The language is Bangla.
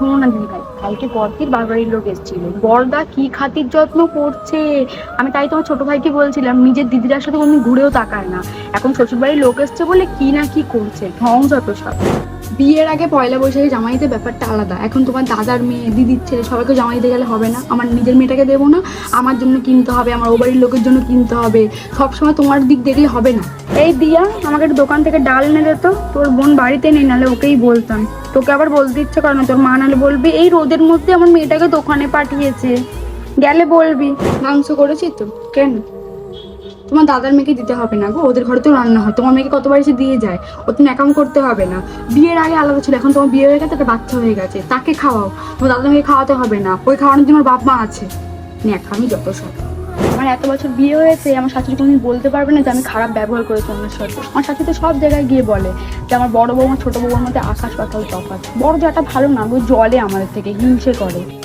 শোনো না দিদি ভাই কালকে বরতির বাড়ির লোক এসেছিল। বরদা কি খাতির যত্ন করছে? আমি তাই তোমার ছোট ভাইকে বলছিলাম, নিজের দিদিরার সাথে কোনো ঘুরেও তাকায় না। এখন শ্বশুরবাড়ির লোক এসছে বলে কি না কি করছে? ঢং যত সব। বিয়ের আগে পয়লা বৈশাখে জামাই দিতে ব্যাপারটা আলাদা। এখন তোমার দাদার মেয়ে দিদির ছেলে সবাইকে জামাই দিতে গেলে হবে না। আমার নিজের মেয়েটাকে দেবো না আমার জন্য কিনতে হবে আমার ও বাড়ির লোকের জন্য কিনতে হবে। সবসময় তোমার দিক দেখলে হবে না। এই দিয়া আমাকে একটু দোকান থেকে ডাল এনে দে তো। তোর বোন বাড়িতে নেই নাহলে ওকেই বলতাম। তোকে আবার বলতে ইচ্ছে করে না তোর মা নাহলে বলবি এই রোদের মধ্যে আমার মেয়েটাকে দোকানে পাঠিয়েছে। গেলে বলবি। মাংস করেছি তো কেন? তোমার দাদার মেয়েকে দিতে হবে না গো, ওদের ঘরে তো রান্না হয়। তোমার মেয়েকে কতবার এসে দিয়ে যায়? ও তুমি অ্যাকাউন্ট করতে হবে না। বিয়ের আগে আলাদা ছিল, এখন তোমার বিয়ে হয়ে গেছে একটা বাচ্চা হয়ে গেছে। তাকে খাওয়াও। তোমার দাদার মেয়েকে খাওয়াতে হবে না। ওই খাওয়ানোর জন্য বাপ মা আছে। নেক আমি যত সব। আমার এত বছর বিয়ে হয়েছে, আমার শাশুড়ি কোনোদিন বলতে পারবে না যে আমি খারাপ ব্যবহার করেছি অন্যের সাথে আমার শাশুড়ি তো সব জায়গায় গিয়ে বলে যে আমার বড় বৌমা, ছোট বৌমার মধ্যে আকাশ পাতাল তফাৎ। বড় যাটা ভালো না গো, জলে আমাদের থেকে, হিংসে করে।